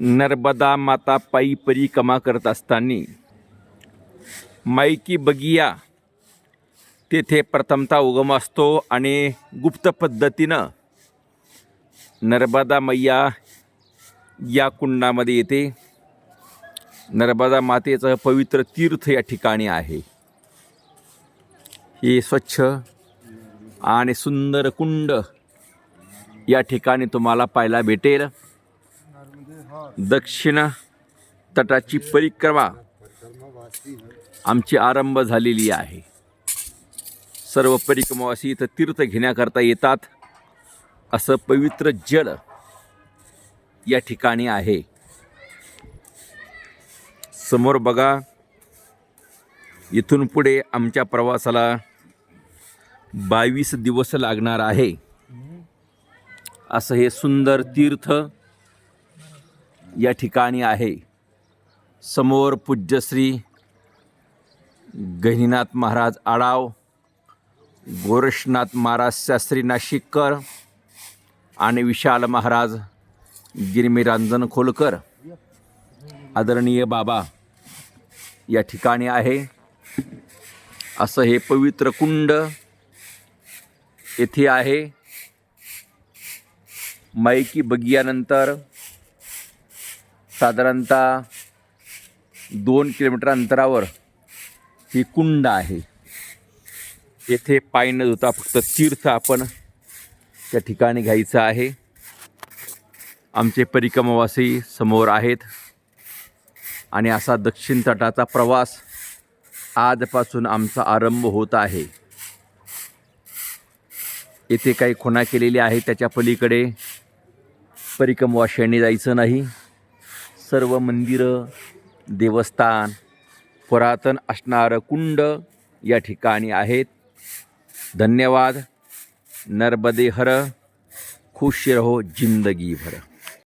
नर्मदा माता पायी परिक्रमा करत असताना माईकी बगिया तेथे प्रथमता उगम असतो आणि गुप्त पद्धतीनं नर्मदा मैया या कुंडामध्ये येते. नर्मदा मातेचं पवित्र तीर्थ या ठिकाणी आहे. हे स्वच्छ आणि सुंदर कुंड या ठिकाणी तुम्हाला पाहायला भेटेल. दक्षिण तटाची परिक्रमा आमची आरंभ झालेली आहे. सर्व परिक्रमावासी इथं तीर्थ घेण्याकरता येतात. असं पवित्र जल या ठिकाणी आहे. समोर बघा इथून पुढे आमच्या प्रवासाला बावीस दिवस लागणार आहे. असं हे सुंदर तीर्थ या ठिकाणी आहे. समोर पूज्यश्री गहिनीनाथ महाराज आडाव गोरक्षनाथ महाराज शास्त्री नाशिककर आणि विशाल महाराज गिरमिरांजन खोलकर. आदरणीय बाबा या ठिकाणी आहे. असं हे पवित्र कुंड येथे आहे. माईकी बगियानंतर साधारणतः दोन किलोमीटर अंतरावर ही कुंड आहे. येथे पाय न धुता फक्त तीर्थ आपण त्या ठिकाणी घ्यायचं आहे. आमचे परिक्रमावासी समोर आहेत. आणि असा दक्षिण तटाचा प्रवास आजपासून आमचा आरंभ होत आहे. येथे काही खुणा केलेली आहे त्याच्या पलीकडे परिक्रमवाशांनी जायचं नाही. सर्व मंदिरं देवस्थान पुरातन असणारं कुंड या ठिकाणी आहेत. धन्यवाद. नर्मदे हर खुश रहो जिंदगी भर